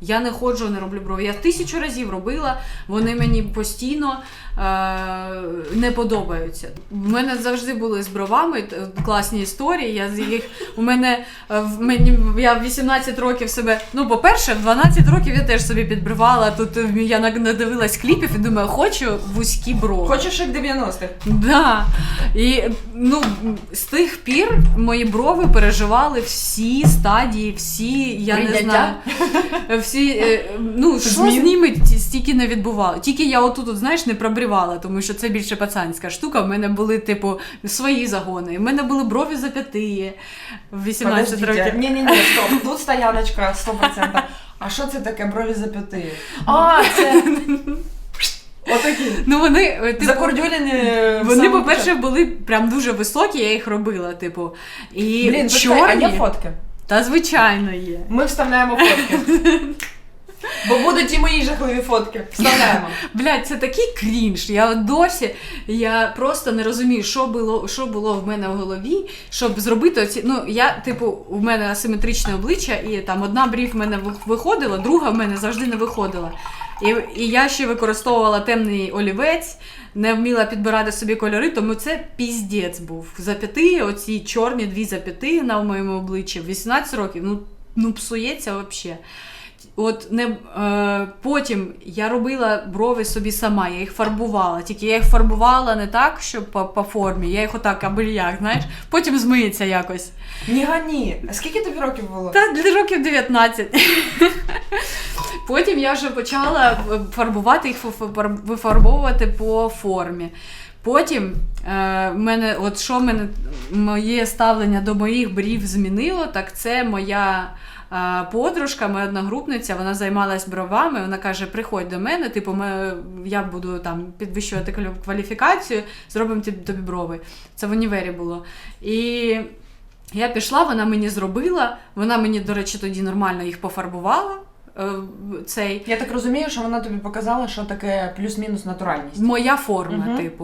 Я не ходжу, не роблю брови. Я тисячу разів робила, вони мені постійно е- не подобаються. У мене завжди були з бровами класні історії. Я з їх у мене е, в мені я в 18 років себе. Ну, по-перше, в 12 років я теж собі підбривала. Тут е, я надивилась кліпів і думаю, хочу вузькі брови. Хочеш як 90-х? Да. І ну, з тих пір мої брови переживали всі стадії, всі, я не знаю. Всі, е, ну, що з ними ті- стільки не відбувало. Тільки я отут, от, знаєш, не пробрівала, тому що це більше пацанська штука. В мене були, типу, свої загони. У мене були брові зап'яти в 18 років. Ні, ні, ні, стоп. Тут стояночка 100%. А що це таке брові зап'яти? А, це. Отакі. Ну, вони, е, типу, Закордюлені. в Вони, самому по-перше, були прям дуже високі, я їх робила, типу. І Блін, чорні. почекай, а є фотки? Та звичайно є. Ми вставляємо фотки. Бо будуть і мої жахливі фотки. Вставляємо. Блядь, це такий крінж. Я досі я просто не розумію, що було, що було в мене в голові, щоб зробити оці. Ну, я, типу, у мене асиметричне обличчя, і там одна брів в мене виходила, друга в мене завжди не виходила. І, і я ще використовувала темний олівець, не вміла підбирати собі кольори, тому це піздець був. Зап'яти, оці чорні дві зап'яти на моєму обличчі в 18 років, ну, ну псується взагалі. От не е, потім я робила брови собі сама, я їх фарбувала. Тільки я їх фарбувала не так, що по, по формі, я їх отак аби як, знаєш, потім змиється якось. Ні, гані. А скільки тобі років було? Та років 19. Потім я вже почала фарбувати їх, вифарбовувати по формі. Потім е, мене, от що мене моє ставлення до моїх брів змінило, так це моя е, подружка, моя одногрупниця, вона займалась бровами. Вона каже: приходь до мене, типу, ми, я буду там підвищувати кваліфікацію, зробимо тобі брови. Це в універі було. І я пішла, вона мені зробила. Вона мені, до речі, тоді нормально їх пофарбувала. Е, Цей Я так розумію, що вона тобі показала, що таке плюс-мінус натуральність. моя форма, угу. типу.